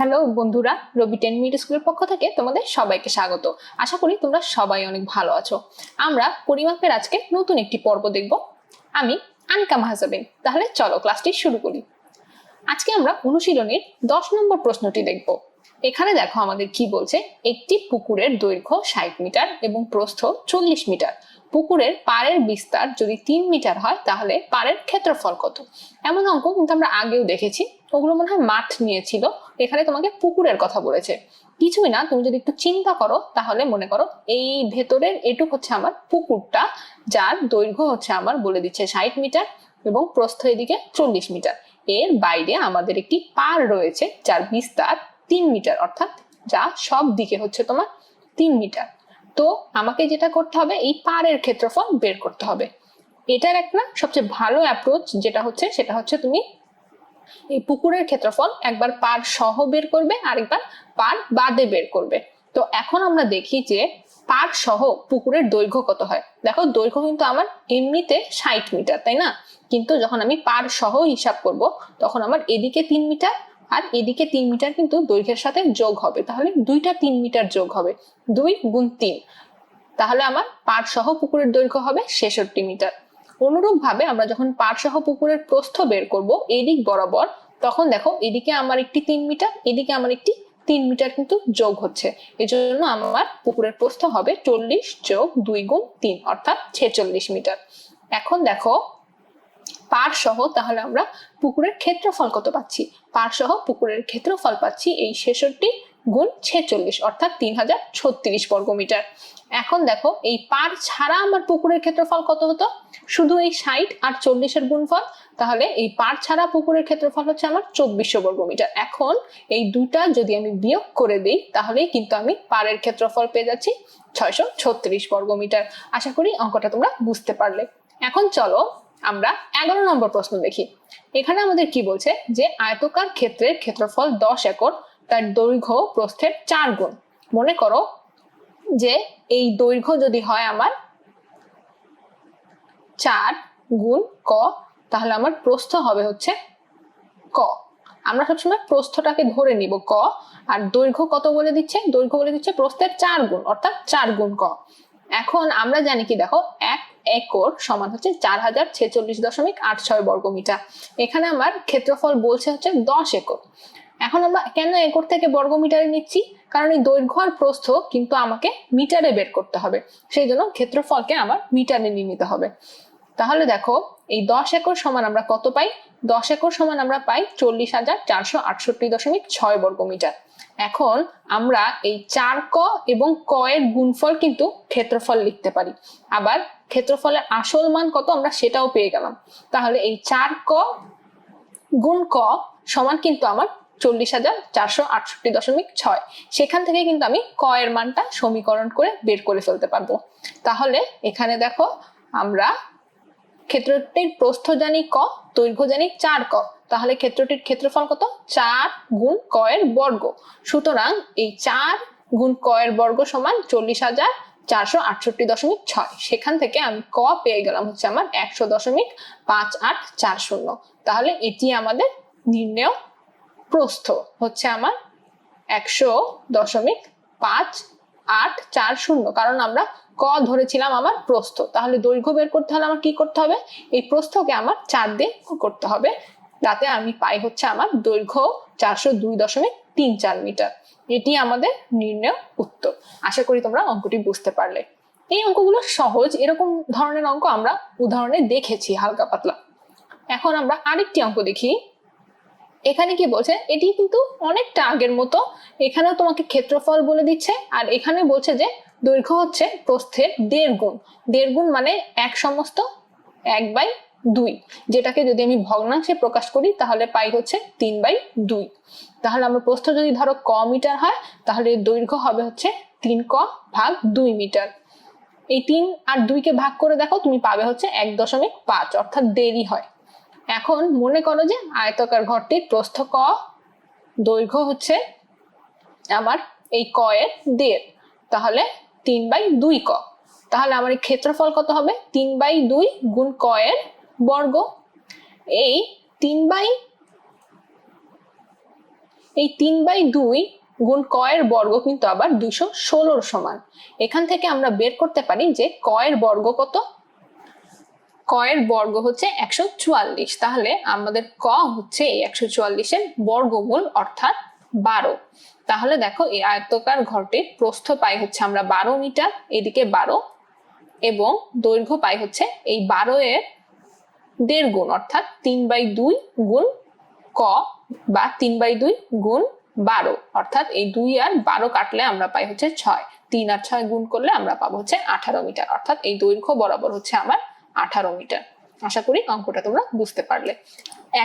Hello বন্ধুরা, রবি ten mid স্কুলের পক্ষ থেকে তোমাদের সবাইকে স্বাগত। আশা করি তোমরা সবাই অনেক ভালো আছো। আমরা পরিমাপের আজকে নতুন একটি পর্ব দেখব। আমি আনিকা মাহাজাবিন। তাহলে চলো ক্লাসটি শুরু করি। আজকে আমরা অনুশীলনের দশ নম্বর প্রশ্নটি দেখব। এখানে দেখো আমাদের কি বলছে? একটি পুকুরের দৈর্ঘ্য ষাট মিটার এবং প্রস্থ চল্লিশ মিটার। পুকুরের পাড়ের বিস্তার যদি তিন মিটার হয়, তাহলে পাড়ের ক্ষেত্রফল কত? এমন অঙ্ক কিন্তু আমরা আগেও দেখেছি। ওগুলো মনে হয় মাঠ নিয়েছিল। এখানে তোমাকে পুকুরের কথা বলেছে। কিছুই না, তুমি যদি একটু চিন্তা করো, তাহলে মনে করো এই ভেতরের এটুক হচ্ছে আমার পুকুরটা, যার দৈর্ঘ্য হচ্ছে আমার বলে দিচ্ছে ষাট মিটার এবং প্রস্থ এদিকে চল্লিশ মিটার। এর বাইরে আমাদের একটি পার রয়েছে, যার বিস্তার তিন মিটার, অর্থাৎ যা সব দিকে হচ্ছে তোমার তিন মিটার। তো আমাকে যেটা করতে হবে, এই পাড়ের ক্ষেত্রফল বের করতে হবে। এটার একটা সবচেয়ে ভালো অ্যাপ্রোচ যেটা হচ্ছে, সেটা হচ্ছে তুমি এই পুকুরের ক্ষেত্রফল একবার পার সহ বের করবে, আরেকবার পার বাদে বের করবে। তো এখন আমরা দেখি যে পার সহ পুকুরের দৈর্ঘ্য কত হয়। দেখো, দৈর্ঘ্য কিন্তু আমার এমনিতে ষাট মিটার, তাই না? কিন্তু যখন আমি পার সহ হিসাব করব, তখন আমার এদিকে তিন মিটার আর এদিকে তিন মিটার কিন্তু দৈর্ঘ্যের সাথে যোগ হবে। তাহলে দুইটা তিন মিটার যোগ হবে। দুই গুণ তিন। তাহলে আমার পাট সহ পুকুরের দৈর্ঘ্য হবে ছেষট্টি মিটার। অনুরূপ ভাবে আমরা যখন পাট সহ পুকুরের প্রস্থ বের করব এদিক বরাবর, তখন দেখো এদিকে আমার একটি তিন মিটার, এদিকে আমার একটি তিন মিটার কিন্তু যোগ হচ্ছে। এজন্য আমার পুকুরের প্রস্থ হবে চল্লিশ যোগ দুই গুণ তিন, অর্থাৎ ছেচল্লিশ মিটার। এখন দেখো পার সহ তাহলে আমরা পুকুরের ক্ষেত্রফল কত পাচ্ছি? পার সহ পুকুরের ক্ষেত্রফল পাচ্ছি এই ছেষট্টি গুণ ছেচল্লিশ, অর্থাৎ তিন হাজার ছত্রিশ বর্গমিটার এখন দেখো, এই পার ছাড়া আমার পুকুরের ক্ষেত্রফল কত হতো? শুধু এই ষাট আর চল্লিশের গুণফল, তাহলে এই পার ছাড়া পুকুরের ক্ষেত্রফল হচ্ছে আমার চব্বিশশো বর্গমিটার এখন এই দুটা যদি আমি বিয়োগ করে দিই, তাহলেই কিন্তু আমি পারের ক্ষেত্রফল পেয়ে যাচ্ছি ছয়শো ছত্রিশ বর্গমিটার আশা করি অঙ্কটা তোমরা বুঝতে পারলে। এখন চলো আমরা এগারো নম্বর প্রশ্ন দেখি। এখানে আমাদের কি বলছে? যে আয়তকার ক্ষেত্রের ক্ষেত্রফল দশ একর, তার দৈর্ঘ্য প্রস্থের চার গুণ। মনে করো যে এই দৈর্ঘ্য যদি হয় আমার চার গুণ ক, তাহলে আমার প্রস্থ হবে হচ্ছে ক। আমরা সবসময় প্রস্থটাকে ধরে নিব ক, আর দৈর্ঘ্য কত বলে দিচ্ছে? দৈর্ঘ্য বলে দিচ্ছে প্রস্থের চার গুণ, অর্থাৎ চার গুণ ক। এখন আমরা জানি কি দেখো, এক একর সমান হচ্ছে চার হাজার ছেচল্লিশ দশমিক আট ছয় বর্গমিটার এখানে আমার ক্ষেত্রফল বলছে হচ্ছে দশ একর। এখন আমরা কেন একর থেকে বর্গমিটারে নিচ্ছি? কারণ এই দৈর্ঘ্য আর প্রস্থ কিন্তু আমাকে মিটারে বের করতে হবে। সেই জন্য ক্ষেত্রফলকে আমার মিটারে নিয়ে নিতে হবে। তাহলে দেখো, এই দশ একর সমান আমরা কত পাই? দশ একর সমান আমরা পাই চল্লিশ হাজার চারশো আটষট্টি দশমিক ছয় বর্গমিটার এখন আমরা এই চার ক এবং ক এর গুণফল কিন্তু ক্ষেত্রফল লিখতে পারি। আবার ক্ষেত্রফলের আসল মান কত আমরা সেটাও পেয়ে গেলাম। তাহলে এই চার ক গুণ ক সমান কিন্তু আমার চল্লিশ হাজার চারশো আটষট্টি দশমিক ছয়। সেখান থেকে কিন্তু আমি ক এর মানটা সমীকরণ করে বের করে ফেলতে পারব। তাহলে এখানে দেখো আমরা ক্ষেত্রটির প্রস্থ জানি ক দৈর্ঘ্য জানি চার ক। তাহলে ক্ষেত্রটির ক্ষেত্রফল কত? চার গুণ কয়ের বর্গ। সুতরাং এই চার গুণ কয়ের বর্গ সমান চল্লিশ হাজার চারশো আটষট্টি দশমিক ছয়। সেখান থেকে আমি ক পেয়ে গেলাম হচ্ছে আমার একশো দশমিক পাঁচ আট চার শূন্য। তাহলে এটি আমাদের নির্ণয় প্রস্থ হচ্ছে আমার একশো দশমিক পাঁচ আট চার শূন্য। কারণ আমরা ক ধরেছিলাম আমার প্রস্থ। তাহলে দৈর্ঘ্য বের করতে হলে আমার কি করতে হবে? এই প্রস্থকে আমার চার দিয়ে করতে হবে। তাতে আমি পাই হচ্ছে আমার দৈর্ঘ্য চারশো দুই দশমিক তিন চার মিটার। এটি আমাদের নির্ণয় উত্তর। আশা করি তোমরা অঙ্কটি বুঝতে পারলে। এই অঙ্কগুলো সহজ। এরকম ধরনের অঙ্ক আমরা উদাহরণে দেখেছি, হালকা পাতলা। এখন আমরা আরেকটি অঙ্ক দেখি। এখানে কি বলছে? এটি কিন্তু অনেকটা আগের মতো। এখানেও তোমাকে ক্ষেত্রফল বলে দিচ্ছে আর এখানে বলছে যে দৈর্ঘ্য হচ্ছে প্রস্থের দেড় গুণ। দেড় গুণ মানে এক সমস্ত, এক বাই দুই। যেটাকে যদি আমি ভগ্নাংশে প্রকাশ করি, তাহলে পাই হচ্ছে তিন বাই দুই। তাহলে আমার প্রস্থ যদি ধরো ক মিটার হয়, তাহলে দৈর্ঘ্য হবে হচ্ছে তিন ক ভাগ দুই মিটার। এই তিন আর দুইকে ভাগ করে দেখো, তুমি পাবে হচ্ছে এক দশমিক পাঁচ, অর্থাৎ দেরি হয়। এখন মনে করো যে আয়তকার ঘরটির প্রস্থ ক দৈর্ঘ্য হচ্ছে আমার এই ক এর দেড়। তাহলে তিন বাই দুই ক। তাহলে আমার এই ক্ষেত্রফল কত হবে? তিন বাই দুই গুণ ক এর বর্গ এই তিন বাই, এই তিন বাই দুই গুণ কয়ের বর্গ কিন্তু আবার দুইশো ষোলোর সমান। এখান থেকে আমরা বের করতে পারি যে কয়ের বর্গ কত? কয়ের বর্গ হচ্ছে একশো চুয়াল্লিশ। তাহলে আমাদের ক হচ্ছে এই একশো চুয়াল্লিশের বর্গমূল অর্থাৎ বারো। তাহলে দেখো এই আয়তকার ঘরটির প্রস্থ পাই হচ্ছে আমরা বারো মিটার, এদিকে বারো এবং দৈর্ঘ্য পাই হচ্ছে এই বারো এর দেড় গুণ, অর্থাৎ তিন বাই দুই গুণ ক বা তিন বাই দুই গুণ বারো, অর্থাৎ এই দুই আর বারো কাটলে আমরা পাই হচ্ছে ছয়। তিন আর ছয় গুণ করলে আমরা পাবো হচ্ছে আঠারো মিটার, অর্থাৎ এই দৈর্ঘ্য বরাবর হচ্ছে আমার আঠারো মিটার। আশা করি অঙ্কটা তোমরা বুঝতে পারলে।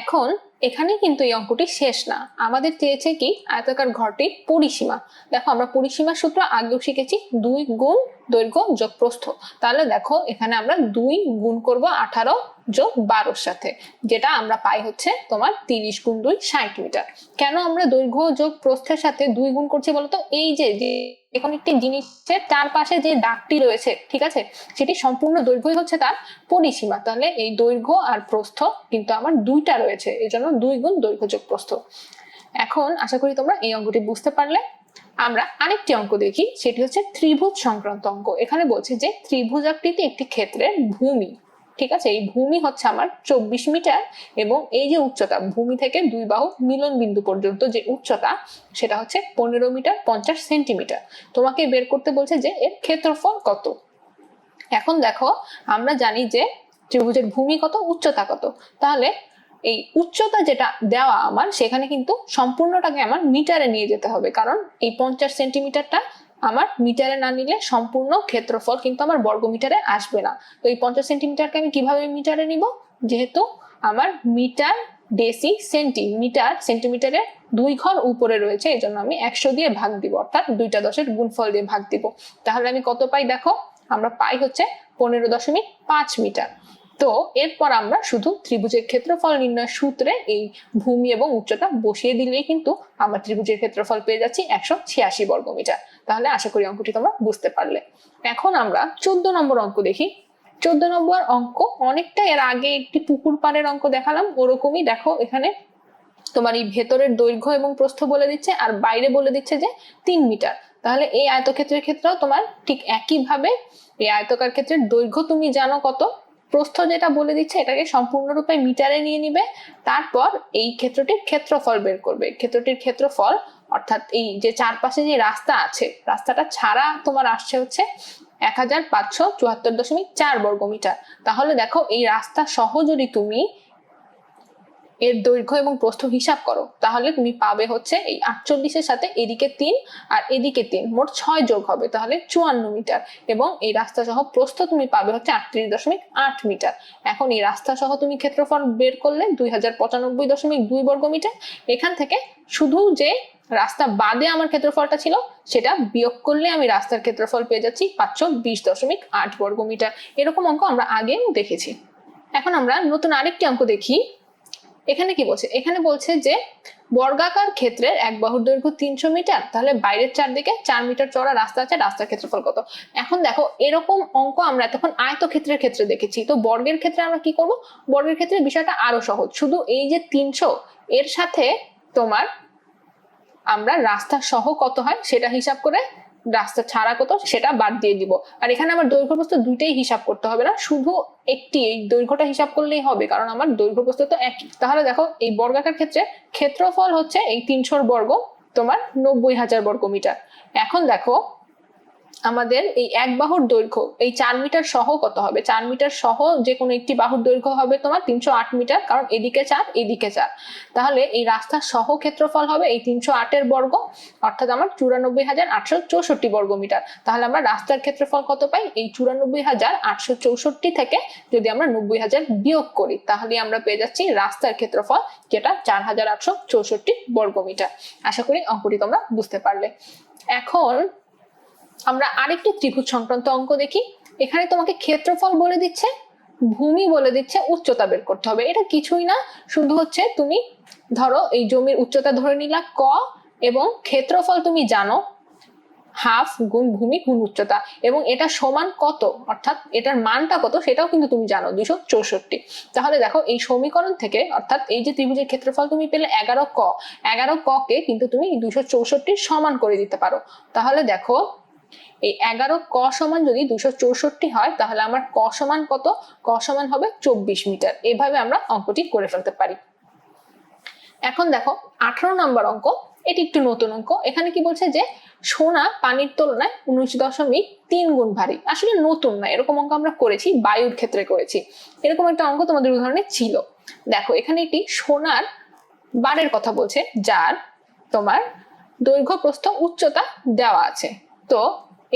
এখন এখানে কিন্তু এই অঙ্কটি শেষ না। আমাদের চেয়েছে কি আয়তাকার ঘরটির পরিসীমা। দেখো আমরা পরিসীমার সূত্র আগেও শিখেছি, দুই গুণ দৈর্ঘ্য যোগ প্রস্থ তাহলে দেখো এখানে আমরা দুই গুণ করব আঠারো যোগ বারোর সাথে, যেটা আমরা পাই হচ্ছে তোমার তিরিশ গুণ দুই ষাট মিটার। কেন আমরা দৈর্ঘ্য যোগ প্রস্থের সাথে দুই গুণ করছি বলতো? এই যে এখন একটি জিনিসের চারপাশে যে দাগটি রয়েছে, ঠিক আছে? সেটি সম্পূর্ণ দৈর্ঘ্যই হচ্ছে তার পরিসীমা। তাহলে এই দৈর্ঘ্য আর প্রস্থ কিন্তু আমার দুইটা রয়েছে, এই জন্য দুই গুণ দৈর্ঘ্য যোগ প্রস্থ। এখন আশা করি তোমরা এই অঙ্কটি বুঝতে পারলে। আমরা আরেকটি অঙ্ক দেখি, সেটি হচ্ছে ত্রিভুজ সংক্রান্ত অঙ্ক। এখানে বলছে যে ত্রিভুজাকৃতি একটি ক্ষেত্রের ভূমি। ঠিক আছে? এই ভূমি হচ্ছে আমার চব্বিশ মিটার এবং এই যে উচ্চতা, ভূমি থেকে দুই বাহু মিলন বিন্দু পর্যন্ত যে উচ্চতা, সেটা হচ্ছে পনেরো মিটার পঞ্চাশ সেন্টিমিটার। তোমাকে বের করতে বলছে যে এর ক্ষেত্রফল কত? এখন দেখো, আমরা জানি যে ত্রিভুজের ভূমি কত, উচ্চতা কত। তাহলে এই উচ্চতা যেটা দেওয়া আমার, সেখানে কিন্তু সম্পূর্ণটাকে আমার মিটারে নিয়ে যেতে হবে। কারণ এই পঞ্চাশ সেন্টিমিটারটা আমার মিটারে না নিলে সম্পূর্ণ ক্ষেত্রফল কিন্তু আমার বর্গ মিটারে আসবে না। তো এই পঞ্চাশ সেন্টিমিটারকে আমি কীভাবে মিটারে নিব? যেহেতু আমার মিটার ডেসি সেন্টি, মিটার সেন্টিমিটারের দুই ঘর উপরে রয়েছে এই জন্য আমি একশো দিয়ে ভাগ দিব, অর্থাৎ দুইটা দশের গুণফল দিয়ে ভাগ দিব। তাহলে আমি কত পাই দেখো? আমরা পাই হচ্ছে পনেরো দশমিক পাঁচ মিটার। তো এরপর আমরা শুধু ত্রিভুজের ক্ষেত্রফল নির্ণয় সূত্রে এই ভূমি এবং উচ্চতা বসিয়ে দিলেই কিন্তু আমরা ত্রিভুজের ক্ষেত্রফল পেয়ে যাচ্ছি একশো ছিয়াশি বর্গমিটার। তাহলে আশা করি অঙ্কটি তোমরা বুঝতে পারলে। এখন আমরা চোদ্দ নম্বর অঙ্ক দেখি। চোদ্দ নম্বর অঙ্ক, অনেকটা এর আগে একটি পুকুর পাড়ের অঙ্ক দেখালাম। ওরকমই দেখো এখানে তোমার এই ভেতরের দৈর্ঘ্য এবং প্রস্থ বলে দিচ্ছে আর বাইরে বলে দিচ্ছে যে তিন মিটার। তাহলে এই আয়তক্ষেত্রের ক্ষেত্রেও তোমার ঠিক একইভাবে এই আয়তকার ক্ষেত্রের দৈর্ঘ্য তুমি জানো কত? প্রস্থ যেটা বলে দিচ্ছে, এটাকে সম্পূর্ণরূপে মিটারে নিয়ে নিবে। তারপর এই ক্ষেত্রটির ক্ষেত্রফল বের করবে। ক্ষেত্রটির ক্ষেত্রফল, অর্থাৎ এই যে চারপাশে যে রাস্তা আছে, রাস্তাটা ছাড়া তোমার আসছে হচ্ছে এক হাজার পাঁচশো চুয়াত্তর দশমিক চার বর্গমিটার। তাহলে দেখো, এই রাস্তা সহ যদি তুমি এর দৈর্ঘ্য এবং প্রস্থ হিসাব করো। তাহলে তুমি পাবে হচ্ছে এই আটচল্লিশের সাথে এদিকে তিন আর এদিকে তিন। মোট ছয় যোগ হবে, তাহলে চুয়ান্ন মিটার। এবং এই রাস্তা সহ প্রস্থ তুমি পাবে হচ্ছে আটত্রিশ দশমিক আট মিটার। এখন এই রাস্তা সহ তুমি ক্ষেত্রফল বের করলে দুই হাজার পঁচানব্বই দশমিক দুই বর্গ মিটার। এখান থেকে শুধু যে রাস্তা বাদে আমার ক্ষেত্রফলটা ছিল, সেটা বিয়োগ করলে আমি রাস্তার ক্ষেত্রফল পেয়ে যাচ্ছি পাঁচশো বিশ দশমিক আট বর্গ মিটার। এরকম অঙ্ক আমরা আগেও দেখেছি। এখন আমরা নতুন আরেকটি অঙ্ক দেখি। এখানে কি বলছে? এখানে বলছে যে বর্গাকার ক্ষেত্রের এক বাহুর দৈর্ঘ্য তিনশো মিটার, তাহলে বাইরের চারদিকে চার মিটার চড়া রাস্তা আছে, রাস্তার ক্ষেত্রফল কত এখন দেখো, এরকম অঙ্ক আমরা এতক্ষণ আয়তক্ষেত্রের ক্ষেত্রে দেখেছি। তো বর্গের ক্ষেত্রে আমরা কি করব? বর্গের ক্ষেত্রে বিষয়টা আরও সহজ। শুধু এই যে তিনশো, এর সাথে তোমার আমরা রাস্তা সহ কত হয় সেটা হিসাব করে রাস্তা ছাড়া কত সেটা বাদ দিয়ে দিব। আর এখানে আমার দৈর্ঘ্য প্রস্থ দুইটাই হিসাব করতে হবে না, শুধু একটি, এই দৈর্ঘ্যটা হিসাব করলেই হবে, কারণ আমার দৈর্ঘ্য প্রস্থ তো একই। তাহলে দেখো, এই বর্গাকার ক্ষেত্রে ক্ষেত্রফল হচ্ছে এই তিনশোর বর্গ, তোমার নব্বই হাজার বর্গ মিটার এখন দেখো আমাদের এই এক বাহুর দৈর্ঘ্য, এই চার মিটার সহ কত হবে? চার মিটার সহ যে কোনো একটি বাহুর দৈর্ঘ্য হবে তোমার তিনশো আট মিটার, কারণ এদিকে চার এদিকে চার। তাহলে এই রাস্তার সহ ক্ষেত্রফল হবে এই তিনশো আটের বর্গ, অর্থাৎ আমার চুরানব্বই হাজার আটশো চৌষট্টি বর্গ মিটার। তাহলে আমরা রাস্তার ক্ষেত্রফল কত পাই? এই চুরানব্বই হাজার আটশো চৌষট্টি থেকে যদি আমরা নব্বই হাজার বিয়োগ করি, তাহলে আমরা পেয়ে যাচ্ছি রাস্তার ক্ষেত্রফল, যেটা চার হাজার আটশো চৌষট্টি বর্গ মিটার। আশা করি অঙ্কটি তোমরা বুঝতে পারলে। এখন আমরা আরেকটি ত্রিভুজ সংক্রান্ত অঙ্ক দেখি। এখানে তোমাকে ক্ষেত্রফল বলে দিচ্ছে, ভূমি বলে দিচ্ছে, উচ্চতা বের করতে হবে। এটা কিছুই না, শুধু হচ্ছে তুমি ধরো এই জমির উচ্চতা ধরে নিলা, ক এবং ক্ষেত্রফল তুমি জানো, হাফ গুণ ভূমি গুণ উচ্চতা। এবং এটা সমান কত? অর্থাৎ এটার মানটা কত সেটাও কিন্তু তুমি জানো দুশো চৌষট্টি। তাহলে দেখো এই সমীকরণ থেকে, অর্থাৎ এই যে ত্রিভুজের ক্ষেত্রফল তুমি পেলে এগারো ক এগারো ক কে কিন্তু তুমি দুশো চৌষট্টির সমান করে দিতে পারো। তাহলে দেখো এই এগারো ক সমান যদি দুশো চৌষট্টি হয়, তাহলে আমার ক সমান কত? ক সমান হবে চব্বিশ মিটার। এভাবে আমরা অঙ্কটি করে ফেলতে পারি। এখন দেখো, আঠারো নম্বর অঙ্ক, এটি একটু নতুন অঙ্ক। এখানে কি বলছে যে, সোনা পানির তুলনায় উনিশ দশমিক তিন গুণ ভারী। আসলে নতুন না, এরকম অঙ্ক আমরা করেছি, বায়ুর ক্ষেত্রে করেছি। এরকম একটা অঙ্ক তোমাদের উদাহরণে ছিল। দেখো, এখানে একটি সোনার বারের কথা বলছে, যার তোমার দৈর্ঘ্য প্রস্থ উচ্চতা দেওয়া আছে। তো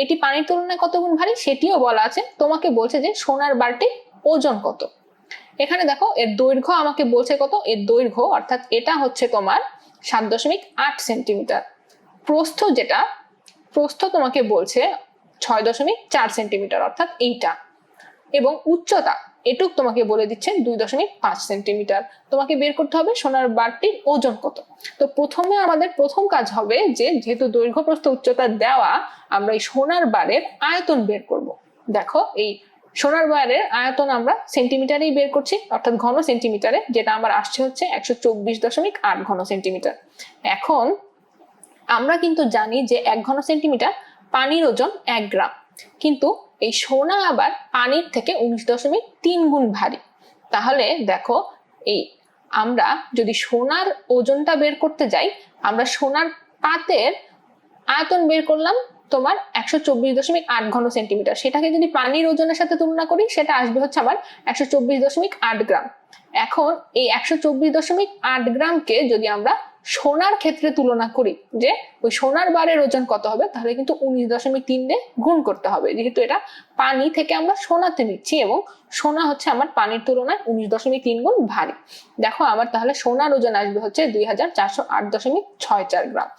এটি পানির তুলনায় কত গুণ ভারী? সেটিও বলা আছে। তোমাকে বলছে যে সোনার বারটি ওজন কত? এখানে দেখো, এর দৈর্ঘ্য আমাকে বলছে কত? এর দৈর্ঘ্য, অর্থাৎ এটা হচ্ছে তোমার সাত দশমিক আট সেন্টিমিটার। প্রস্থ যেটা, প্রস্থ তোমাকে বলছে ছয় দশমিক চার সেন্টিমিটার, অর্থাৎ এইটা। এবং উচ্চতা এটুক তোমাকে বলে দিচ্ছে দুই দশমিক পাঁচ সেন্টিমিটার। তোমাকে বের করতে হবে সোনার বারটির ওজন কত। তো প্রথমে আমাদের প্রথম কাজ হবে যে, যেহেতু দৈর্ঘ্য প্রস্থ উচ্চতা দেওয়া, আমরা এই সোনার বারের আয়তন বের করব। দেখো, এই সোনার বারের আয়তন আমরা সেন্টিমিটারেই বের করছি, অর্থাৎ ঘন সেন্টিমিটারে, যেটা আমার আসছে হচ্ছে একশো চব্বিশ দশমিক আট ঘন সেন্টিমিটার। এখন আমরা কিন্তু জানি যে এক ঘন সেন্টিমিটার পানির ওজন এক গ্রাম। কিন্তু এই সোনা আবার পানির থেকে উনিশ দশমিক তিন গুণ ভারী। তাহলে দেখো, এই আমরা যদি সোনার ওজনটা বের করতে যাই, আমরা সোনার পাতের আয়তন বের করলাম তোমার একশো চব্বিশ দশমিক আট ঘন সেন্টিমিটার। সেটাকে যদি পানির ওজনের সাথে তুলনা করি, সেটা আসবে হচ্ছে আমার একশো চব্বিশ দশমিক আট গ্রাম। এখন এই একশো চব্বিশ দশমিক আট গ্রামকে যদি আমরা সোনার ক্ষেত্রে তুলনা করি যে ওই সোনার বারের ওজন কত হবে, তাহলে কিন্তু উনিশ দশমিক তিন দিয়ে গুণ করতে হবে। যেহেতু এটা পানি থেকে আমরা সোনাতে নিচ্ছি এবং সোনা হচ্ছে আমার পানির তুলনায় উনিশ দশমিক তিন গুণ ভারী। দেখো আমার তাহলে সোনার ওজন আসবে হচ্ছে দুই হাজার চারশো আট দশমিক ছয় চার গ্রাম।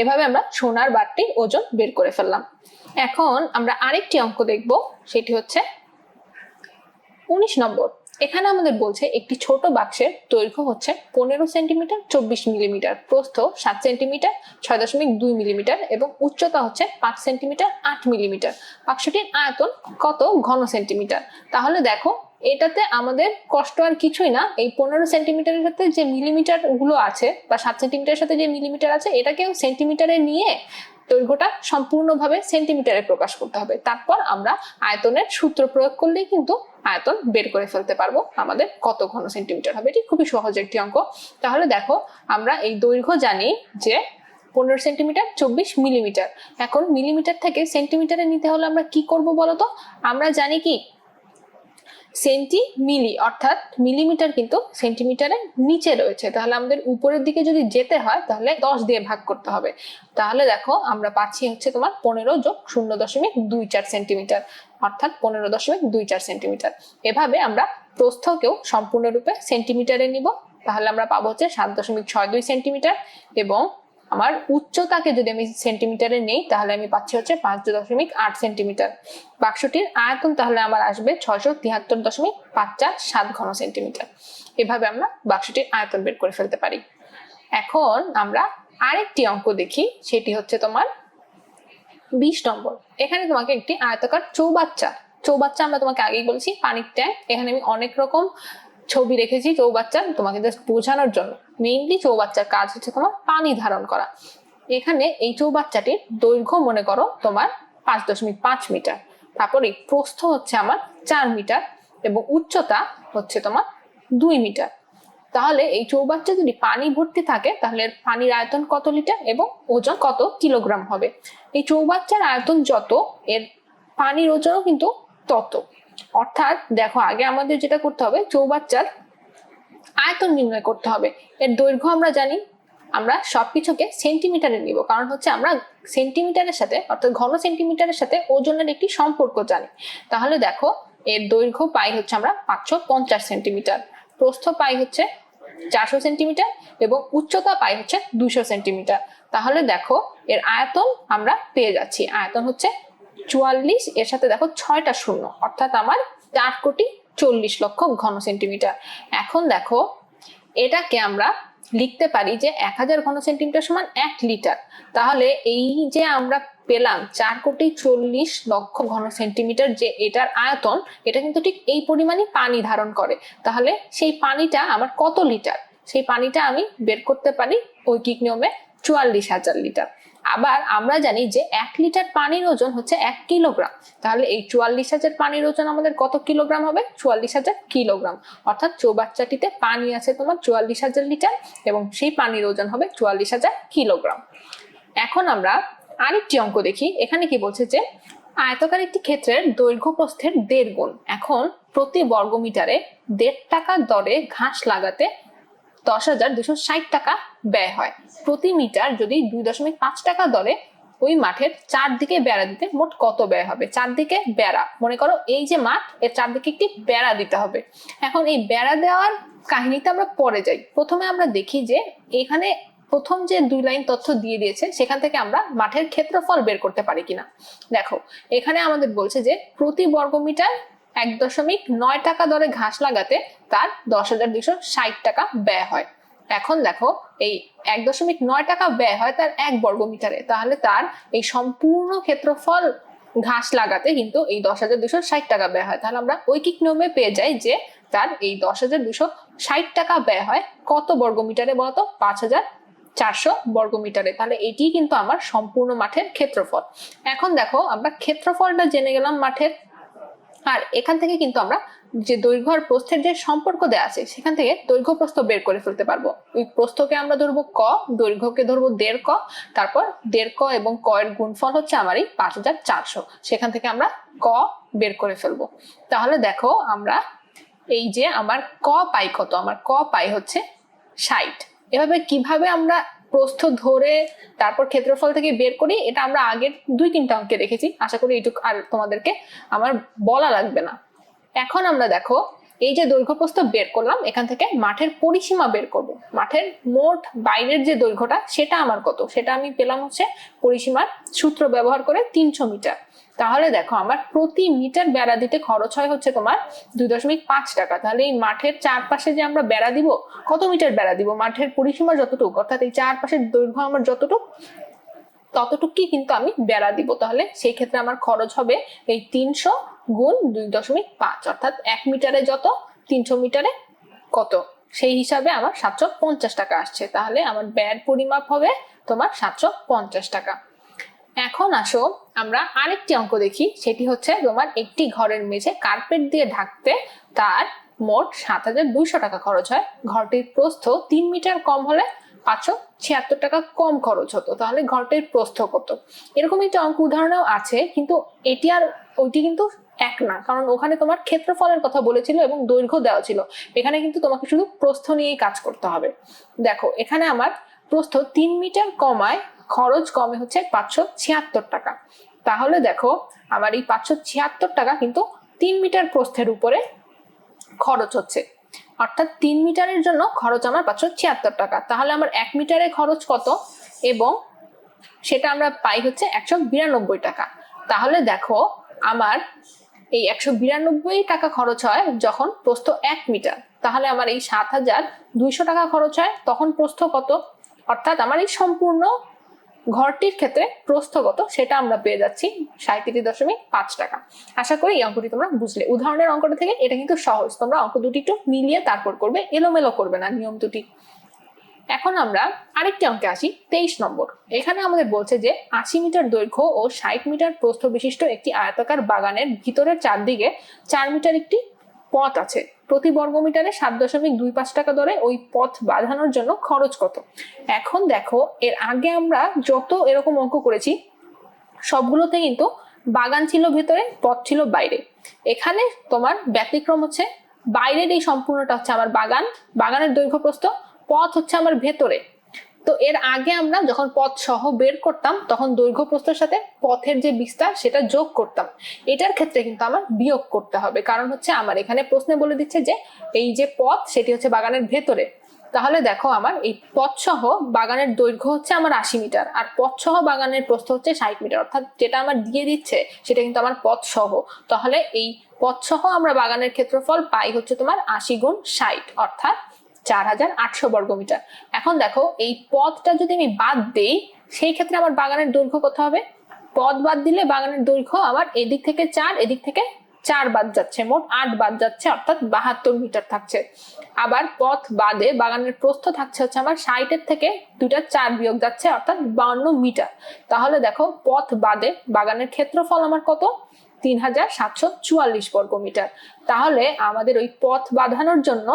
এভাবে আমরা সোনার বারটির ওজন বের করে ফেললাম। এখন আমরা আরেকটি অঙ্ক দেখব, সেটি হচ্ছে উনিশ নম্বর। এখানে আমাদের বলছে একটি ছোট বাক্সের দৈর্ঘ্য হচ্ছে পনেরো সেন্টিমিটার, চব্বিশ মিলিমিটার। প্রস্থ সাত সেন্টিমিটার, ছয় দশমিক দুই মিলিমিটার এবং উচ্চতা হচ্ছে পাঁচ সেন্টিমিটার, আট মিলিমিটার। বাক্সটির আয়তন কত ঘন সেন্টিমিটার? তাহলে দেখো, এটাতে আমাদের কষ্ট আর কিছুই না। এই পনেরো সেন্টিমিটারের সাথে যে মিলিমিটারগুলো আছে বা সাত সেন্টিমিটারের সাথে যে মিলিমিটার আছে এটাকেও সেন্টিমিটারে নিয়ে দৈর্ঘ্যটা সম্পূর্ণভাবে সেন্টিমিটারে প্রকাশ করতে হবে। তারপর আমরা আয়তনের সূত্র প্রয়োগ করলেই কিন্তু আয়তন বের করে ফেলতে পারব। আমাদের কত ঘন সেন্টিমিটার হবে? এটি খুবই সহজ একটি অঙ্ক। তাহলে দেখো, আমরা এই দৈর্ঘ্য জানি যে পনেরো সেন্টিমিটার চব্বিশ মিলিমিটার এখন মিলিমিটার থেকে সেন্টিমিটারে নিতে হলে আমরা কি করব বলতো আমরা জানি কি সেন্টি মিলি, অর্থাৎ মিলিমিটার কিন্তু সেন্টিমিটারের নিচে রয়েছে। তাহলে আমাদের উপরের দিকে যদি যেতে হয়, তাহলে দশ দিয়ে ভাগ করতে হবে। তাহলে দেখো, আমরা পাচ্ছি হচ্ছে তোমার পনেরো যোগ শূন্য দশমিক দুই চার সেন্টিমিটার, অর্থাৎ পনেরো দশমিক দুই চার সেন্টিমিটার। এভাবে আমরা প্রস্থকেও সম্পূর্ণরূপে সেন্টিমিটারে নিব। তাহলে আমরা পাবো হচ্ছে সাত দশমিক ছয় দুই সেন্টিমিটার এবং আমার উচ্চতাকে যদি আমি সেন্টিমিটারে নেই, তাহলে আমি পাচ্ছি হচ্ছে পাঁচ দশমিক আট সেন্টিমিটার। বাক্সটির আয়তন তাহলে আমার আসবে ছয়শো তিয়াত্তর দশমিক পাঁচ চার সাত ঘন সেন্টিমিটার। এভাবে আমরা বাক্সটির আয়তন বের করে ফেলতে পারি। এখন আমরা আরেকটি অঙ্ক দেখি, সেটি হচ্ছে তোমার বিশ নম্বর। এখানে তোমাকে একটি আয়তাকার চৌবাচ্চা চৌবাচ্চা আমরা তোমাকে আগেই বলছি, পানির ট্যাঙ্ক। এখানে আমি অনেক রকম ছবি রেখেছি চৌবাচ্চার তোমাকে জাস্ট বোঝানোর জন্য। মেইনলি চৌবাচ্চার কাজ হচ্ছে তোমার পানি ধারণ করা। এখানে এই চৌবাচ্চাটির দৈর্ঘ্য মনে করো তোমার পাঁচ দশমিক পাঁচ মিটার। তারপরে প্রস্থ হচ্ছে আমার চার মিটার এবং উচ্চতা হচ্ছে তোমার দুই মিটার। তাহলে এই চৌবাচ্চা যদি পানি ভর্তি থাকে, তাহলে এর পানির আয়তন কত লিটার এবং ওজন কত কিলোগ্রাম হবে? এই চৌবাচ্চার আয়তন যত, এর পানির ওজনও কিন্তু তত। অর্থাৎ দেখো, আগে আমাদের যেটা করতে হবে, চৌবাচ্চার আয়তন নির্ণয় করতে হবে। এর দৈর্ঘ্য আমরা জানি, আমরা সবকিছুকে সেন্টিমিটারে নিব। কারণ হচ্ছে আমরা সেন্টিমিটারের সাথে, অর্থাৎ ঘন সেন্টিমিটারের সাথে ওজনের একটি সম্পর্ক জানি। তাহলে দেখো, এর দৈর্ঘ্য পাই হচ্ছে আমরা পাঁচশো পঞ্চাশ সেন্টিমিটার। প্রস্থ পাই হচ্ছে চারশো সেন্টিমিটার এবং উচ্চতা পাই হচ্ছে দুশো সেন্টিমিটার। তাহলে দেখো, এর আয়তন আমরা পেয়ে যাচ্ছি। আয়তন হচ্ছে চুয়াল্লিশ, এর সাথে দেখো ছয়টা শূন্য, অর্থাৎ আমার চার কোটি চল্লিশ লক্ষ ঘন সেন্টিমিটার এখন দেখো, এটাকে আমরা লিখতে পারি যে এক হাজার ঘন সেন্টিমিটার সমান এক লিটার তাহলে এই যে আমরা পেলাম চার কোটি চল্লিশ লক্ষ ঘন সেন্টিমিটার যে এটার আয়তন, এটা কিন্তু ঠিক এই পরিমাণই পানি ধারণ করে। তাহলে সেই পানিটা আমার কত লিটার সেই পানিটা আমি বের করতে পারি ঐকিক নিয়মে চুয়াল্লিশ হাজার লিটার আবার আমরা জানি যে এক লিটার পানির ওজন হচ্ছে এক কিলোগ্রাম। তাহলে এই চুয়াল্লিশ হাজার পানির ওজন আমাদের কত কিলোগ্রাম হবে? চুয়াল্লিশ হাজার কিলোগ্রাম। অর্থাৎ চৌবাচ্চাটিতে পানি আছে তোমার চুয়াল্লিশ হাজার লিটার এবং সেই পানির ওজন হবে চুয়াল্লিশ হাজার কিলোগ্রাম। এখন আমরা আরেকটি অঙ্ক দেখি। এখানে কি বলছে যে আয়তকার একটি ক্ষেত্রের দৈর্ঘ্য প্রস্থের দেড় গুণ। এখন প্রতি বর্গমিটারে দেড় টাকা দরে ঘাস লাগাতে দশ হাজার দুশো ষাট টাকা ব্যয় হয়। প্রতি মিটার যদি দুই দশমিক পাঁচ টাকা দরে, ওই মাঠের চারদিকে বেড়া দিতে মোট কত ব্যয় হবে? চারদিকে বেড়া। মনে করো এই যে মাঠ, এর চারদিকে একটি বেড়া দিতে হবে। এখন এই বেড়া দেওয়ার কাহিনীতে আমরা পরে যাই। প্রথমে আমরা দেখি যে এখানে প্রথম যে দুই লাইন তথ্য দিয়ে দিয়েছে, সেখান থেকে আমরা মাঠের ক্ষেত্রফল বের করতে পারি কিনা। দেখো, এখানে আমাদের বলছে যে প্রতি বর্গমিটার এক দশমিক নয় টাকা দরে ঘাস লাগাতে তার দশ হাজার দুশো ষাট টাকা ব্যয় হয়। এখন দেখো, এই এক দশমিক নয় টাকা ব্যয় হয় তার এক বর্গমিটারে। তাহলে তার এই সম্পূর্ণ ক্ষেত্রফল ঘাস লাগাতে কিন্তু এই দশ হাজার দুশো ষাট টাকা ব্যয় হয়। তাহলে আমরা ঐকিক নিয়মে পেয়ে যাই যে তার এই দশ হাজার দুশো ষাট টাকা ব্যয় হয় কত বর্গমিটারে বলতো? পাঁচ হাজার চারশো বর্গমিটারে। তাহলে এটি কিন্তু আমার সম্পূর্ণ মাঠের ক্ষেত্রফল। এখন দেখো, আমরা ক্ষেত্রফলটা জেনে গেলাম মাঠের আর এখান থেকে কিন্তু আমরা যে দৈর্ঘ্য আর প্রস্থের যে সম্পর্ক দেওয়া আছে, সেখান থেকে দৈর্ঘ্য প্রস্থ বের করে ফেলতে পারব। ওই প্রস্থকে আমরা ধরবো ক, দৈর্ঘ্যকে ধরবো দেড় ক, তারপর দেড় ক এবং ক এর গুণফল হচ্ছে আমার এই পাঁচ হাজার চারশো। সেখান থেকে আমরা ক বের করে ফেলব। তাহলে দেখো আমরা এই যে আমার ক পাই কত? আমার ক পাই হচ্ছে ষাট। এভাবে কীভাবে আমরা প্রস্থ ধরে তারপর ক্ষেত্রফল থেকে বের করি, এটা আমরা আগের দুই তিনটা অঙ্কে দেখেছি। আশা করি এইটুকু আর তোমাদেরকে আমার বলা লাগবে না। এখন আমরা দেখো এই যে দৈর্ঘ্য প্রস্থ বের করলাম, এখান থেকে মাঠের পরিসীমা বের করব। মাঠের মোট বাইরের যে দৈর্ঘ্যটা, সেটা আমার কত? সেটা আমি পেলাম হচ্ছে পরিসীমার সূত্র ব্যবহার করে তিনশো মিটার। তাহলে দেখো, আমার প্রতি মিটার বেড়া দিতে খরচ হয় হচ্ছে তোমার দুই দশমিক পাঁচ টাকা। তাহলে এই মাঠের চারপাশে যে আমরা বেড়া দিব, কত মিটার বেড়া দিব? মাঠের পরিসীমা যতটুকু, অর্থাৎ এই চারপাশের দৈর্ঘ্য আমার যতটুকু, ততটুকুই কিন্তু আমি বেড়া দিব। তাহলে সেই ক্ষেত্রে আমার খরচ হবে এই তিনশো গুণ দুই দশমিক পাঁচ, অর্থাৎ এক মিটারে যত, তিনশো মিটারে কত? সেই হিসাবে আমার সাতশো পঞ্চাশ টাকা আসছে। তাহলে আমার ব্যয়ের পরিমাপ হবে তোমার সাতশো পঞ্চাশ টাকা। এখন আসো, আমরা আরেকটি অঙ্ক দেখি। সেটি হচ্ছে তোমার একটি ঘরের মেঝে কার্পেট দিয়ে ঢাকতে তার মোট সাত হাজার দুইশো টাকা খরচ হয়। ঘরটির প্রস্থ তিন মিটার কম হলে পাঁচশো ছিয়াত্তর টাকা কম খরচ হতো। তাহলে ঘরটির প্রস্থ কত? এরকম একটি অঙ্ক উদাহরণও আছে, কিন্তু এটি আর ওইটি কিন্তু এক না। কারণ ওখানে তোমার ক্ষেত্রফলের কথা বলেছিল এবং দৈর্ঘ্য দেওয়া ছিল। এখানে কিন্তু তোমাকে শুধু প্রস্থ নিয়েই কাজ করতে হবে। দেখো, এখানে আমার প্রস্থ তিন মিটার কমায় খরচ কমে হচ্ছে পাঁচশো ছিয়াত্তর টাকা। তাহলে দেখো, আমার এই পাঁচশো ছিয়াত্তর টাকা কিন্তু তিন মিটার প্রস্থের উপরে খরচ হচ্ছে। অর্থাৎ তিন মিটারের জন্য খরচ আমার পাঁচশো ছিয়াত্তর টাকা। তাহলে আমার এক মিটারে খরচ কত? এবং সেটা আমরা পাই হচ্ছে একশো বিরানব্বই টাকা। তাহলে দেখো, আমার এই একশো বিরানব্বই টাকা খরচ হয় যখন প্রস্থ এক মিটার। তাহলে আমার এই সাত হাজার দুইশো টাকা খরচ হয়, তখন প্রস্থ কত? অর্থাৎ আমার এই সম্পূর্ণ ঘরটির ক্ষেত্রে প্রস্থগত সেটা আমরা পেয়ে যাচ্ছি সাঁত্রিশ দশমিক পাঁচ টাকা। আশা করি এই অঙ্কটি তোমরা বুঝলে। উদাহরণের অঙ্কটা থেকে এটা কিন্তু সহজ। তোমরা অঙ্ক দুটি একটু মিলিয়ে তারপর করবে, এলোমেলো করবে না নিয়ম দুটি। এখন আমরা আরেকটি অঙ্কে আসি, তেইশ নম্বর। এখানে আমাদের বলছে যে আশি মিটার দৈর্ঘ্য ও ষাট মিটার প্রস্থ বিশিষ্ট একটি আয়তাকার বাগানের ভিতরের চারদিকে চার মিটার একটি পথ আছে। প্রতি বর্গমিটারে সাত দশমিক দুই পাঁচ টাকা দরে ওই পথ বাঁধানোর জন্য খরচ কত? এখন দেখো, এর আগে আমরা যত এরকম অঙ্ক করেছি, সবগুলোতে কিন্তু বাগান ছিল ভেতরে, পথ ছিল বাইরে। এখানে তোমার ব্যতিক্রম হচ্ছে, বাইরের এই সম্পূর্ণটা হচ্ছে আমার বাগান, বাগানের দৈর্ঘ্য প্রস্থ পথ হচ্ছে আমার ভেতরে। তো এর আগে আমরা যখন পথ সহ বের করতাম, তখন দৈর্ঘ্য প্রস্থের সাথে পথের যে বিস্তার, সেটা যোগ করতাম। এটার ক্ষেত্রে কিন্তু আমার বিয়োগ করতে হবে। কারণ হচ্ছে আমার এখানে প্রশ্নে বলে দিচ্ছে যে, এই যে পথ, সেটি হচ্ছে বাগানের ভেতরে। তাহলে দেখো আমার এই পথ সহ বাগানের দৈর্ঘ্য হচ্ছে আমার আশি মিটার, আর পথ সহ বাগানের প্রস্থ হচ্ছে ষাট মিটার। অর্থাৎ যেটা আমার দিয়ে দিচ্ছে, সেটা কিন্তু আমার পথ সহ। তাহলে এই পথ সহ আমরা বাগানের ক্ষেত্রফল পাই হচ্ছে তোমার আশি গুণ ষাট। অর্থাৎ চার হাজার আটশো বর্গমিটার। এখন দেখো, এই পথটা যদি আমি বাদ দেই, সেই ক্ষেত্রে আমার বাগানের দৈর্ঘ্য কত হবে? পথ বাদ দিলে বাগানের দৈর্ঘ্য আমার এদিক থেকে চার, এদিক থেকে চার বাদ যাচ্ছে, মোট আট বাদ যাচ্ছে, অর্থাৎ বাহাত্তর মিটার থাকছে। আবার পথ বাদে বাগানের প্রস্থ থাকছে হচ্ছে আমার ষাটের থেকে দুইটা চার বিয়োগ যাচ্ছে, অর্থাৎ বাউন্ন মিটার। তাহলে দেখো, পথ বাদে বাগানের ক্ষেত্রফল আমার কত? তিন হাজার সাতশো চুয়াল্লিশ বর্গ মিটার তাহলে আমাদের ওই পথ বাঁধানোর জন্য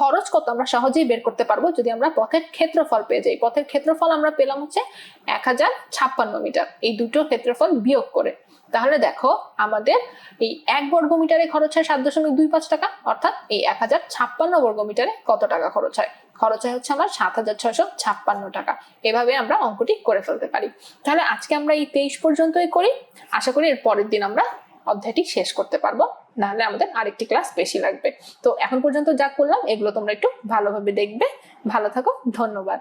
খরচ কত আমরা সহজেই বের করতে পারব যদি আমরা পথের ক্ষেত্রফল পেয়ে যাই। পথের ক্ষেত্রফল আমরা পেলাম হচ্ছে এক হাজার ছাপ্পান্ন মিটার। এই দুটো ক্ষেত্রফল বিয়োগ করে। তাহলে দেখো আমাদের এই এক বর্গ মিটারে খরচ হয় সাত দশমিক দুই পাঁচ টাকা, অর্থাৎ এই এক হাজার ছাপ্পান্ন বর্গ মিটারে কত টাকা খরচ হয়? খরচ হয় হচ্ছে আমার সাত হাজার ছয়শো ছাপ্পান্ন টাকা। এভাবে আমরা অঙ্কটি করে ফেলতে পারি। তাহলে আজকে আমরা এই তেইশ পর্যন্তই করি। আশা করি এর পরের দিন আমরা অধ্যায়টি শেষ করতে পারব। নাহলে আমাদের আরেকটি ক্লাস বেশি লাগবে। তো এখন পর্যন্ত যা করলাম, এগুলো তোমরা একটু ভালোভাবে দেখবে। ভালো থাকো, ধন্যবাদ।